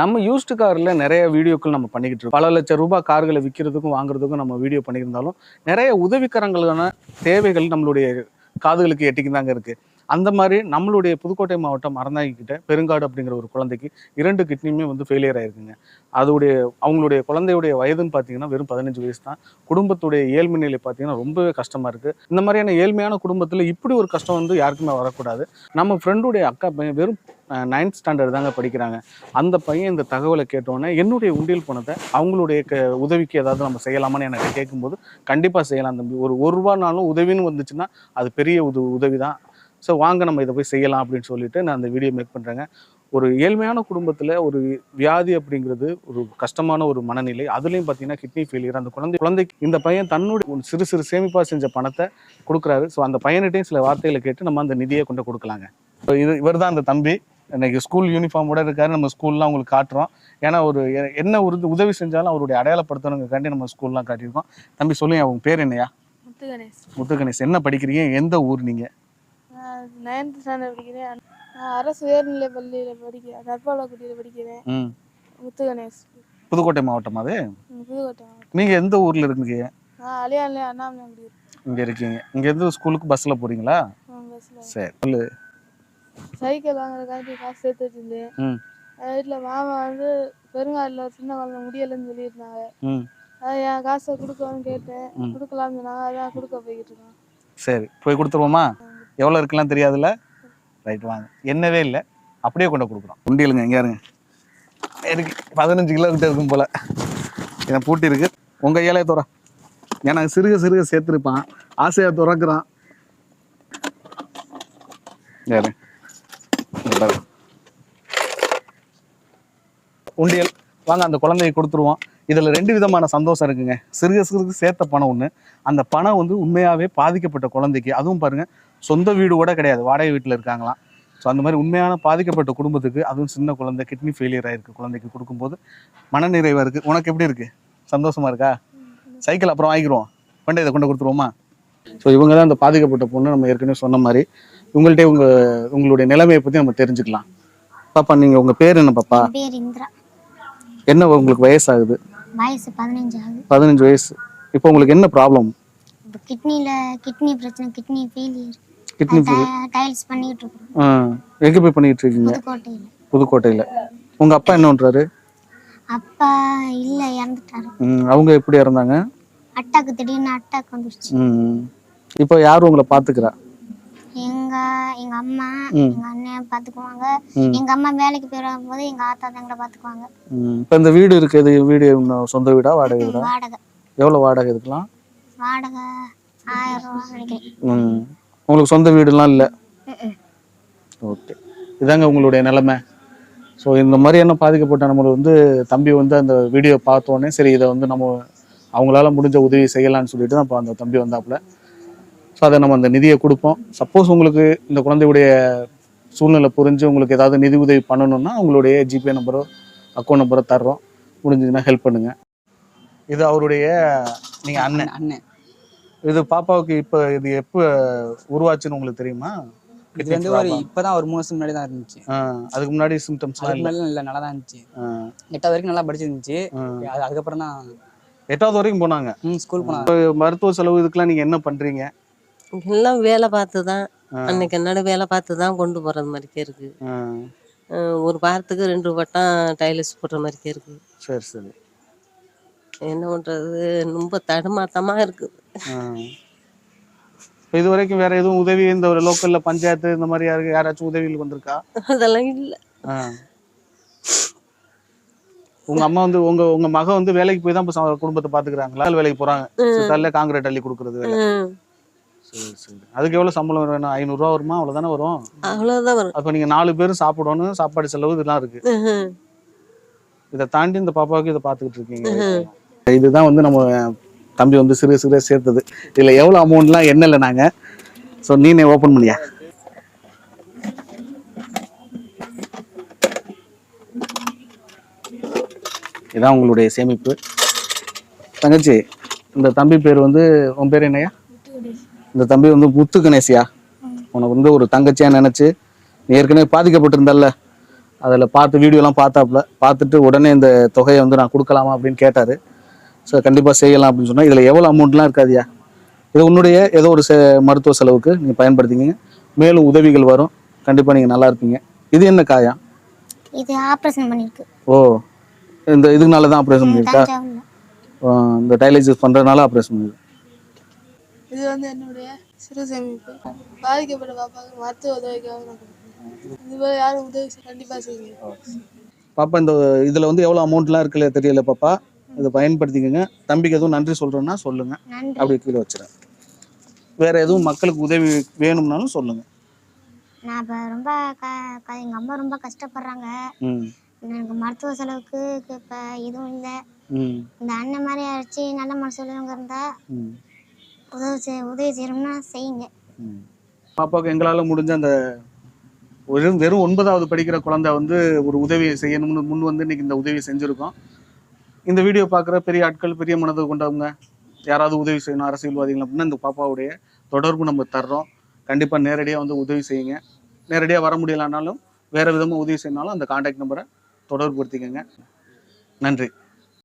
நம்ம யூஸ்டு காரில் நிறைய வீடியோக்கள் நம்ம பண்ணிக்கிட்டு இருக்கோம். பல லட்சம் ரூபாய் கார்களை விற்கிறதுக்கும் வாங்குறதுக்கும் நம்ம வீடியோ பண்ணியிருந்தாலும் நிறைய உதவிக்கரங்களுக்கான தேவைகள் நம்மளுடைய காதுகளுக்கு எட்டிக்கு தாங்க அந்த மாதிரி நம்மளுடைய புதுக்கோட்டை மாவட்டம் மறந்தாங்கிக்கிட்ட பெருங்காடு அப்படிங்கிற ஒரு குழந்தைக்கு இரண்டு கிட்னியுமே வந்து ஃபெயிலியர் ஆயிருக்குங்க. அதோடைய அவங்களுடைய குழந்தையுடைய வயதுன்னு பார்த்தீங்கன்னா வெறும் பதினஞ்சு வயசு தான். குடும்பத்துடைய ஏழ்மை நிலை பார்த்தீங்கன்னா ரொம்பவே கஷ்டமாக இருக்குது இந்த மாதிரியான ஏழ்மையான குடும்பத்தில் இப்படி ஒரு கஷ்டம் வந்து யாருக்குமே வரக்கூடாது. நம்ம ஃப்ரெண்டுடைய அக்கா பையன் வெறும் நைன்த் ஸ்டாண்டர்ட் தாங்க படிக்கிறாங்க. அந்த பையன் இந்த தகவலை கேட்டோன்னே என்னுடைய உண்டியல் பணத்தை அவங்களுடைய க உதவிக்கு ஏதாவது நம்ம செய்யலாமான்னு எனக்கு கேட்கும்போது கண்டிப்பாக செய்யலாம் தம்பி. ஒரு ஒரு ரூபானாலும் உதவின்னு வந்துச்சுன்னா அது பெரிய உத உதவி தான் ஸோ வாங்க நம்ம இதை போய் செய்யலாம் அப்படின்னு சொல்லிட்டு நான் அந்த வீடியோ மேக் பண்ணுறேங்க ஒரு ஏழ்மையான குடும்பத்தில் ஒரு வியாதி அப்படிங்கிறது ஒரு கஷ்டமான ஒரு மனநிலை. அதுலேயும் பார்த்தீங்கன்னா கிட்னி ஃபெயிலியர் அந்த குழந்தை குழந்தைக்கு இந்த பையன் தன்னுடைய ஒரு சிறு சிறு சேமிப்பாக செஞ்ச பணத்தை கொடுக்குறாரு. ஸோ அந்த பையன்கிட்டையும் சில வார்த்தைகளை கேட்டு நம்ம அந்த நிதியை கொண்டு கொடுக்கலாங்க. ஸோ இது இவர் தான் அந்த தம்பி. இன்னைக்கு ஸ்கூல் யூனிஃபார்மோட இருக்காரு. நம்ம ஸ்கூல்லாம் உங்களுக்கு காட்டுறோம். ஏன்னா ஒரு என்ன ஒரு உதவி செஞ்சாலும் அவருடைய அடையாளப்படுத்தணுங்காண்டி நம்ம ஸ்கூல்லாம் காட்டியிருக்கோம். தம்பி சொல்லுங்க அவங்க பேர் என்னையா? முத்து கணேஷ் என்ன படிக்கிறீங்க? எந்த ஊர் நீங்க? நான் நைன்த் ஸ்டாண்டர்ட் படிக்கிறேன். அரசு உயர்நிலை பள்ளியில் படிக்கிறேன் கற்பவளக்குடியில் படிக்கிறேன். ம். முத்து கணேஷ் புதுக்கோட்டை மாவட்டம் அது? ம், புதுக்கோட்டை மாவட்டம். நீங்க எந்த ஊர்ல இருக்கீங்க? அண்ணாமலை இங்க இருக்கீங்க. இங்க இருந்து ஸ்கூலுக்கு பஸ்ல போறீங்களா? பஸ்ஸில் சரி சொல்லு. சைக்கிள் வாங்குறதுக்காண்டி காசு சேர்த்து வச்சிருந்தேன் வீட்டில் மாமா வந்து பெருங்காலில் ஒரு சின்ன குழந்தை முடியலைன்னு சொல்லியிருந்தாங்க. ம். அது என் காசை கொடுக்கணும்னு கேட்டேன். கொடுக்கலாம்னு சொன்னாங்க. அதான் கொடுக்க போய்கிட்டு இருக்கோம். சரி போய் கொடுத்துருவோமா? எவ்வளோ இருக்கலாம் தெரியாதுல்ல? ரைட் வாங்க. என்னவே இல்லை. அப்படியே கொண்டு கொடுக்குறோம். உண்டியலுங்க எங்கே இருங்க இருக்கு பதினஞ்சு கிலோ கிட்ட இருக்கும் போல. இதை பூட்டி இருக்கு. உங்க ஏழைய தோற. ஏன்னா சிறுக சிறுக சேர்த்துருப்பான். ஆசையா துறக்குறான். யாரு இங்க பாரு. உண்டியல். வாங்க அந்த குழந்தையை கொடுத்துருவோம். இதில் ரெண்டு விதமான சந்தோஷம் இருக்குங்க. சிறுக சிறுக சேர்த்த பணம் ஒன்று அந்த பணம் வந்து உண்மையாகவே பாதிக்கப்பட்ட குழந்தைக்கு. அதுவும் பாருங்கள் சொந்த வீடு கூட கிடையாது. வாடகை வீட்டில் இருக்காங்களாம். ஸோ அந்த மாதிரி உண்மையான பாதிக்கப்பட்ட குடும்பத்துக்கு அதுவும் சின்ன குழந்தை கிட்னி ஃபெயிலியர் ஆகிருக்கு குழந்தைக்கு கொடுக்கும்போது. மனநிறைவாக இருக்குது உனக்கு எப்படி இருக்குது சந்தோஷமா இருக்கா? சைக்கிள் அப்புறம் வாங்கிக்கிறோம் கொண்டு இதை கொண்டு கொடுத்துருவோமா? ஸோ இவங்க தான் அந்த பாதிக்கப்பட்ட பொண்ணு நம்ம ஏற்கனவே சொன்ன மாதிரி. உங்கள்கிட்ட உங்க உங்களுடைய நிலைமையை பற்றி நம்ம தெரிஞ்சுக்கலாம். பாப்பா நீங்கள் உங்கள் பேர் என்ன பாப்பா? பேர் இந்திரா. என்ன உங்களுக்கு வயசாகுது? வயசு பதினஞ்சு ஆகுது. பதினஞ்சு வயசு. இப்போ உங்களுக்கு என்ன ப்ராப்ளம் இப்போ கிட்னியில் கிட்னி பிரச்சனை கிட்னி ஃபெயிலியர் கிட்னி டைல்ஸ் பண்ணிக்கிட்டு இருக்கிறோம். ஆ எங்கே போய் பண்ணிட்டு இருக்கீங்க? புதுக்கோட்டையில். புதுக்கோட்டையில். உங்கள் அப்பா என்ன பண்ணுறாரு அப்பா இல்லை இறந்துட்டாரு. அவங்க எப்படி இருந்தாங்க அட்டாக்கு திடீர்னு அட்டாக் வந்துருச்சு. இப்போ யார் உங்களை பார்த்துக்கிறா? எங்க எங்க அம்மா. எங்க அண்ணன் பாத்துக்குவாங்க. எங்க அம்மா வேலைக்கு போயிடும் போது எங்க ஆத்தா தான் எங்களை பாத்துக்குவாங்க. இப்போ இந்த வீடு இருக்குது வீடு சொந்த வீடா வாடகை வீடா? வாடகை. எவ்வளோ வாடகை இதுக்கெல்லாம்? வாடகை ஆயிரம் ரூபா நினைக்கிறேன். உங்களுக்கு சொந்த வீடுலாம் இல்லை? ஓகே. இதாங்க உங்களுடைய நிலைமை. ஸோ இந்த மாதிரியான பாதிக்கப்பட்ட நம்மளை வந்து தம்பி வந்து அந்த வீடியோ பார்த்தோன்னே சரி இதை வந்து நம்ம அவங்களால முடிஞ்ச உதவி செய்யலாம்னு சொல்லிட்டு தான் இப்போ அந்த தம்பி வந்தாப்புல. ஸோ அதை நம்ம அந்த நிதியை கொடுப்போம். சப்போஸ் உங்களுக்கு இந்த குழந்தையுடைய சூழ்நிலை புரிஞ்சு உங்களுக்கு ஏதாவது நிதி உதவி பண்ணணும்னா உங்களுடைய ஜிபே நம்பரோ அக்கௌண்ட் நம்பரோ தர்றோம். முடிஞ்சதுன்னா ஹெல்ப் பண்ணுங்க. இது அவருடைய நீங்கள் அண்ணன். அண்ணன் இது பாப்பாவுக்கு இப்போ இது எப்போ உருவாச்சுன்னு உங்களுக்கு தெரியுமா? இது வந்து ஒரு இப்பதான் ஒரு மூணு வருஷம் முன்னாடி தான் இருந்துச்சு அதுக்கு முன்னாடி சிம்டம்ஸ்லாம் அதுக்கு இல்லை. முன்னாடி இல்ல நல்லா தான் இருந்துச்சு எட்டாவது வரைக்கும் நல்லா படிச்சிருந்துச்சு. அது அதுக்கப்புறம் தான் எட்டாவது வரைக்கும் போனாங்க. ஸ்கூல் போனா மருத்துவ செலவு இதுக்கெல்லாம் நீங்க என்ன பண்றீங்க? எல்லாம் வேலை பார்த்து தான். அன்னைக்கு என்னோட வேலை பார்த்து தான் கொண்டு போறது மாதிரிக்கே இருக்கு. ஒரு வாரத்துக்கு ரெண்டு வட்டம் டைலர்ஸ் போடுற மாதிரிக்கே இருக்கு. சரி சரி. என்ன பண்றது? ரொம்ப தடுமாத்தமா இருக்குது. இப்ப இது வரைக்கும் வேற எதுவும் உதவி இந்த ஒரு லோக்கல்ல பஞ்சாயத்து இந்த மாதிரி யாருக்கு யாராச்சும் உதவிகள் வந்திருக்கா? அதெல்லாம் இல்ல. உங்க அம்மா வந்து உங்க உங்க மக வந்து வேலைக்கு போய் தான் குடும்பத்தை பாத்துக்கிறாங்களா? வேலைக்கு போறாங்க. காங்கிரீட் அள்ளி கொடுக்கறது வேலை. சரி சரி. அதுக்கு எவ்வளவு சம்பளம் வேணும் ஐநூறு ரூபா வருமா? அவ்வளவுதானே வரும்? அவ்வளவுதான் வரும். அப்ப நீங்க நாலு பேரும் சாப்பிடணும் சாப்பாடு செலவு இதெல்லாம் இருக்கு. இதை தாண்டி இந்த பாப்பாவுக்கு இதை பார்த்துக்கிட்டு இருக்கீங்க. இதுதான் வந்து நம்ம தம்பி வந்து சிறு சிறு சேர்த்தது. இதுல எவ்வளவு அமௌண்ட்லாம் என்ன இல்லை நாங்க? ஸோ நீனே ஓப்பன் பண்ணியா? இதான் உங்களுடைய சேமிப்பு. தங்கச்சி இந்த தம்பி பேர் வந்து உன் பேர் என்னையா இந்த தம்பி வந்து முத்து கணேசியா. உனக்கு வந்து ஒரு தங்கச்சியா நினைச்சு நீ ஏற்கனவே பாதிக்கப்பட்டிருந்தல்ல. அதில் பார்த்து வீடியோலாம் பார்த்தாப்புல. பார்த்துட்டு உடனே இந்த தொகையை வந்து நான் கொடுக்கலாமா அப்படின்னு கேட்டார். ஸோ கண்டிப்பாக செய்யலாம் அப்படின்னு சொன்னால் இதில் எவ்வளோ அமௌண்ட்லாம் இருக்காதியா இது உன்னுடைய ஏதோ ஒரு மருத்துவ செலவுக்கு நீங்கள் பயன்படுத்திக்கிங்க. மேலும் உதவிகள் வரும். கண்டிப்பாக நீங்கள் நல்லா இருப்பீங்க. இது என்ன காயா? இது ஆப்ரேஷன் பண்ணிருக்கு. ஓ இந்த இதுனால தான் ஆப்ரேஷன் பண்ணியிருக்கா இந்த டைலைசிஸ் பண்ணுறதுனால ஆப்ரேஷன் பண்ணியிருக்கு இது வந்து என்னுடைய சிறு சேமிப்பு. பாதிக்கப்பட்ட பாப்பாவுக்கு மருத்துவ உதவிக்காக நான் கொடுப்பேன் இதுபோல யாரும் உதவி கண்டிப்பாக செய்யுங்க. பாப்பா இந்த இதில் வந்து எவ்வளோ அமௌண்ட்லாம் இருக்குல்ல தெரியல பாப்பா? இதை பயன்படுத்திக்கங்க. தம்பிக்கு எதுவும் நன்றி சொல்கிறேன்னா சொல்லுங்கள் நன்றி. அப்படியே கீழே வச்சுறேன் வேற எதுவும் மக்களுக்கு உதவி வேணும்னாலும் சொல்லுங்க. நான் இப்போ ரொம்ப க க- எங்க அம்மா ரொம்ப கஷ்டப்படுறாங்க. ம். எனக்கு மருத்துவ செலவுக்கு இப்போ எதுவும் இல்லை. ம். இந்த அண்ணன் மாதிரி அழைச்சி நல்ல மனசுள்ளவங்க இருந்தா ம். உதவி செய் உதவி செய்யணும்னா செய்யுங்க. பாப்பாவுக்கு எங்களால் முடிஞ்ச அந்த வெறும் வெறும் ஒன்பதாவது படிக்கிற குழந்தை வந்து ஒரு உதவியை செய்யணும்னு முன் வந்து இன்னைக்கு இந்த உதவியை செஞ்சுருக்கோம். இந்த வீடியோ பார்க்குற பெரிய ஆட்கள் பெரிய மனதை கொண்டவங்க யாராவது உதவி செய்யணும் அரசியல்வாதிகள் அப்படின்னா இந்த பாப்பாவுடைய தொடர்பு நம்ம தர்றோம். கண்டிப்பாக நேரடியாக வந்து உதவி செய்யுங்க. நேரடியாக வர முடியலனாலும் வேறு விதமாக உதவி செய்யணாலும் அந்த காண்டாக்ட் நம்பரை தொடர்புபடுத்திக்கோங்க. நன்றி.